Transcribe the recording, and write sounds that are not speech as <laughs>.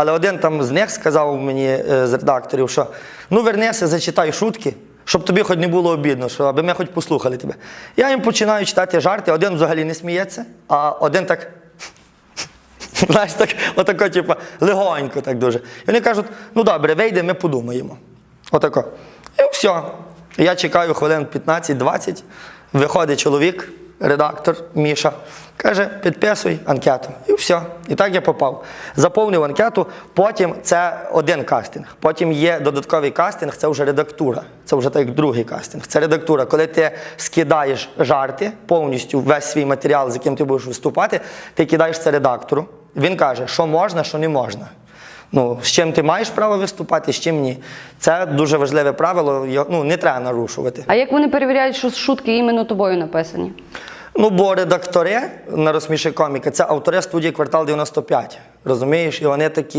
Але один там з них сказав мені е, з редакторів, що ну вернися, зачитай шутки, щоб тобі хоч не було обідно, що аби ми хоч послухали тебе. Я їм починаю читати жарти, один взагалі не сміється, а один так. <laughs> Знаєш, так, отако, типу, легонько так дуже. І вони кажуть, ну добре, вийде, ми подумаємо. Отако. І все. Я чекаю хвилин 15-20. Виходить чоловік, редактор Міша, каже, підписуй анкету. І все. І так я попав. Заповнив анкету, потім це один кастинг. Потім є додатковий кастинг, це вже редактура. Це вже так другий кастинг. Це редактура. Коли ти скидаєш жарти, повністю весь свій матеріал, з яким ти будеш виступати, ти кидаєш це редактору. Він каже, що можна, що не можна. Ну, з чим ти маєш право виступати, з чим ні. Це дуже важливе правило, ну, не треба нарушувати. А як вони перевіряють, що шутки іменно тобою написані? Ну, бо редактори на розсміши коміка це автори студії квартал 95. Розумієш? І вони такі